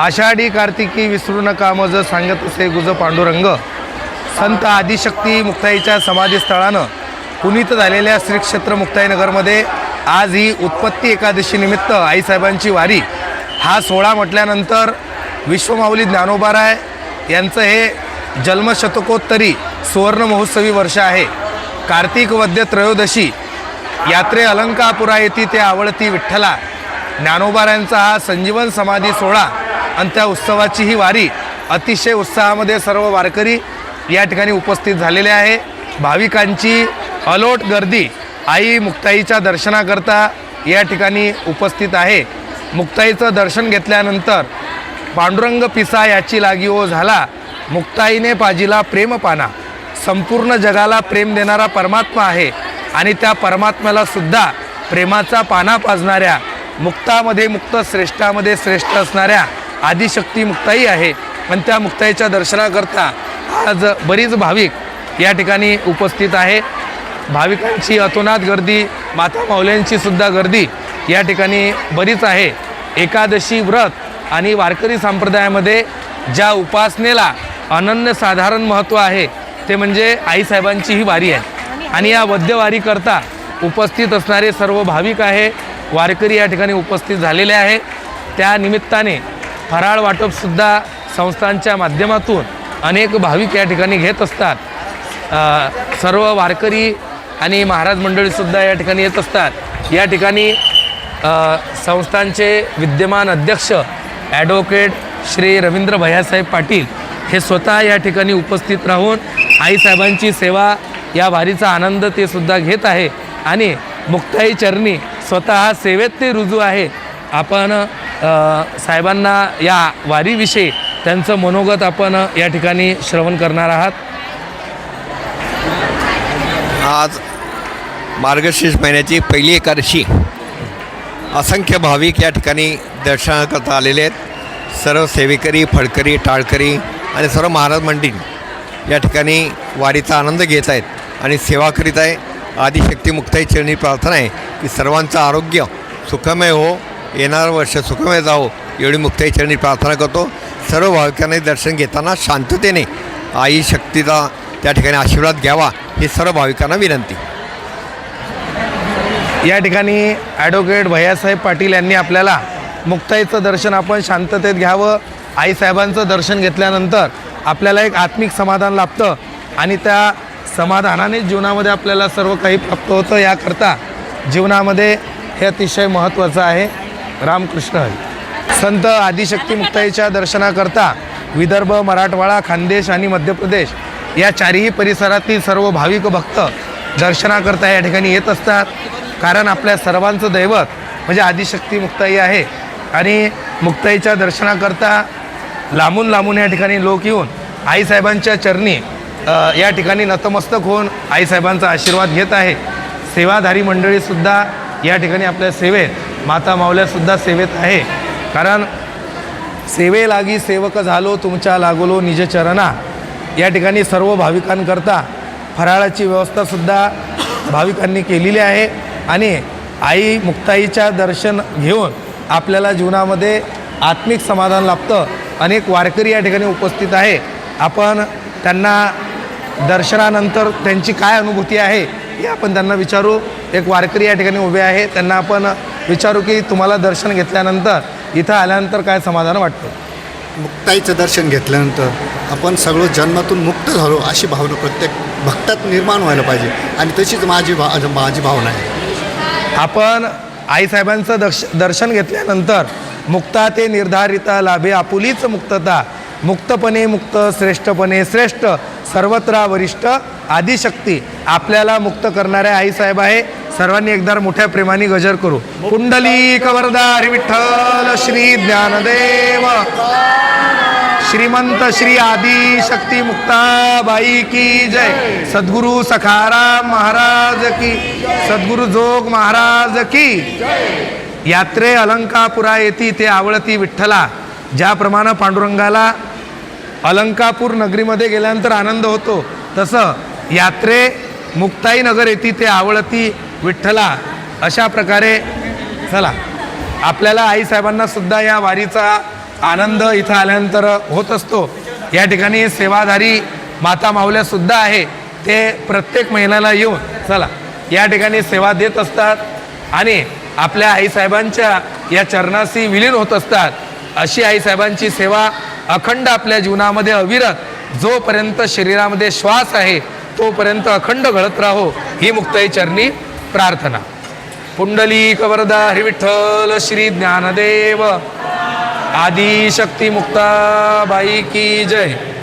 आषाढी कार्तिकी विसरू नका मज सांगत असे गुज पांडुरंग. संत आदिशक्ती मुक्ताईच्या समाधीस्थळानं पुनीत झालेल्या श्री क्षेत्र मुक्ताईनगरमध्ये आज ही उत्पत्ती एकादशीनिमित्त आईसाहेबांची वारी. हा सोहळा म्हटल्यानंतर विश्वमाऊली ज्ञानोबाराय यांचं हे जन्मशतकोत्तरी सुवर्ण महोत्सवी वर्ष आहे. कार्तिक वद्य त्रयोदशी यात्रे अलंकापुरा येथे ते आवडती विठ्ठला. ज्ञानोबारायांचा हा संजीवन समाधी सोहळा आणि त्या उत्सवाची ही वारी अतिशय उत्साहामध्ये सर्व वारकरी या ठिकाणी उपस्थित झालेले आहे. भाविकांची अलोट गर्दी आई मुक्ताईच्या दर्शनाकरता या ठिकाणी उपस्थित आहे. मुक्ताईचं दर्शन घेतल्यानंतर पांडुरंग पिसा याची लागी ओ झाला. मुक्ताईने पाजीला प्रेम पाना. संपूर्ण जगाला प्रेम देणारा परमात्मा आहे आणि त्या परमात्म्याला सुद्धा प्रेमाचा पाना पाजणाऱ्या मुक्तामध्ये मुक्त श्रेष्ठामध्ये श्रेष्ठ असणाऱ्या आदिशक्ती मुक्ताई आहे. आणि त्या मुक्ताईच्या दर्शनाकरता आज बरीच भाविक या ठिकाणी उपस्थित आहे. भाविकांची अतोनात गर्दी माता माऊल्यांची सुद्धा गर्दी या ठिकाणी बरीच आहे. एकादशी व्रत आणि वारकरी संप्रदायामध्ये ज्या उपासनेला अनन्यसाधारण महत्त्व आहे ते म्हणजे आईसाहेबांची ही वारी आहे. आणि या वद्यवारीकरता उपस्थित असणारे सर्व भाविक आहे वारकरी या ठिकाणी उपस्थित झालेले आहे. त्या निमित्ताने फराळ वाटपसुद्धा संस्थांच्या माध्यमातून अनेक भाविक या ठिकाणी घेत असतात. सर्व वारकरी आणि महाराज मंडळीसुद्धा या ठिकाणी येत असतात. या ठिकाणी संस्थांचे विद्यमान अध्यक्ष ॲडव्होकेट श्री रवींद्र भैयासाहेब पाटील हे स्वतः या ठिकाणी उपस्थित राहून आईसाहेबांची सेवा या वारीचा आनंद ते सुद्धा घेत आहे. आणि मुक्ताई चरणी स्वतः सेवेत ते रुजू आहे. आपण साहेबांना या वारीविषयी त्यांचं मनोगत आपण या ठिकाणी श्रवण करणार आहात. आज मार्गशीर्ष महिन्याची पहिली एकादशी. असंख्य भाविक या ठिकाणी दर्शनाकरता आलेले आहेत. सर्व सेवेकरी फडकरी टाळकरी आणि सर्व महाराज मंडळी या ठिकाणी वारीचा आनंद घेत आहेत आणि सेवा करीत आहे. आदिशक्ती मुक्ताई चरणी प्रार्थना आहे की सर्वांचं आरोग्य सुखमय हो. येणारं वर्ष सुखमय जावो एवढी मुक्ताई चरणी प्रार्थना करतो. सर्व भाविकांनी दर्शन घेताना शांततेने आई शक्तीचा त्या ठिकाणी आशीर्वाद घ्यावा ही सर्व भाविकांना विनंती. या ठिकाणी ॲडव्होकेट भैयासाहेब पाटील यांनी आपल्याला मुक्ताईचं दर्शन आपण शांततेत घ्यावं आईसाहेबांचं दर्शन घेतल्यानंतर आपल्याला एक आत्मिक समाधान लाभतं आणि त्या समाधानाने जीवनामध्ये आपल्याला सर्व काही प्राप्त होतं याकरता जीवनामध्ये हे अतिशय महत्त्वाचं आहे. रामकृष्ण हरी. संत आदिशक्ती मुक्ताईच्या दर्शनाकरता विदर्भ मराठवाडा खानदेश आणि मध्य प्रदेश या चारही परिसरातील सर्व भाविक भक्त दर्शनाकरता या ठिकाणी येत असतात. कारण आपल्या सर्वांचं दैवत म्हणजे आदिशक्ती मुक्ताई आहे. आणि मुक्ताईच्या दर्शनाकरता लांबून लांबून या ठिकाणी लोक येऊन आईसाहेबांच्या चरणी या ठिकाणी नतमस्तक होऊन आईसाहेबांचा आशीर्वाद घेत आहे. सेवाधारी मंडळीसुद्धा या ठिकाणी आपल्या सेवेत माता माऊल्यासुद्धा सेवेत आहे. कारण सेवे लागी सेवक झालो तुमच्या लागलो निज चरणा. या ठिकाणी सर्व भाविकांकरता फराळाची व्यवस्थासुद्धा भाविकांनी केलेली आहे. आणि आई मुक्ताईच्या दर्शन घेऊन आपल्याला जीवनामध्ये आत्मिक समाधान लाभतं. अनेक वारकरी या ठिकाणी उपस्थित आहे. आपण त्यांना दर्शनानंतर त्यांची काय अनुभूती आहे हे आपण त्यांना विचारू. एक वारकरी या ठिकाणी उभे आहे. त्यांना आपण विचारू की तुम्हाला दर्शन घेतल्यानंतर इथं आल्यानंतर काय समाधान वाटतं? मुक्ताईचं दर्शन घेतल्यानंतर आपण सगळं जन्मातून मुक्त झालो अशी भावना प्रत्येक भक्तात निर्माण व्हायला पाहिजे. आणि तशीच माझी भा माझी भावना आहे. आपण आईसाहेबांचं दर्श दर्शन घेतल्यानंतर मुक्ता ते निर्धारिता लाभे आपुलीच मुक्तता. मुक्तपणे मुक्त श्रेष्ठपणे श्रेष्ठ. सर्वत्र वरिष्ठ आदिशक्ती आपल्याला मुक्त करणाऱ्या आईसाहेब आहे. सर्वांनी एकदा मोठ्या प्रेमाने गजर करू. कुंडली कवरदार विठ्ठल श्री ज्ञानदेव. श्रीमंत श्री आदि शक्ती मुक्ताबाई की जय. सद्गुरु सखाराम महाराज की सद्गुरु जोग महाराज की. यात्रे अलंकापुरा येती ते आवडती विठ्ठला ज्याप्रमाणे पांडुरंगाला अलंकापूर नगरीमध्ये गेल्यानंतर आनंद होतो. तसं यात्रे मुक्ताई नगर येते ते आवडती विठ्ठला अशा प्रकारे चला. आपल्याला आईसाहेबांना सुद्धा या वारीचा आनंद इथं आल्यानंतर होत असतो. या ठिकाणी सेवाधारी माता माऊल्यासुद्धा आहे. ते प्रत्येक महिन्याला येऊन चला. या ठिकाणी सेवा देत असतात आणि आपल्या आईसाहेबांच्या या चरणाशी विलीन होत असतात. अशी आईसाहेबांची सेवा अखंड आपल्या जीवनामध्ये अविरत जोपर्यंत शरीरामध्ये श्वास आहे तोपर्यंत अखंड घडत राहो ही मुक्ताई चरणी प्रार्थना. पुंडली कवरदा विठ्ठल श्री ज्ञानदेव. आदिशक्ती मुक्ताबाई की जय.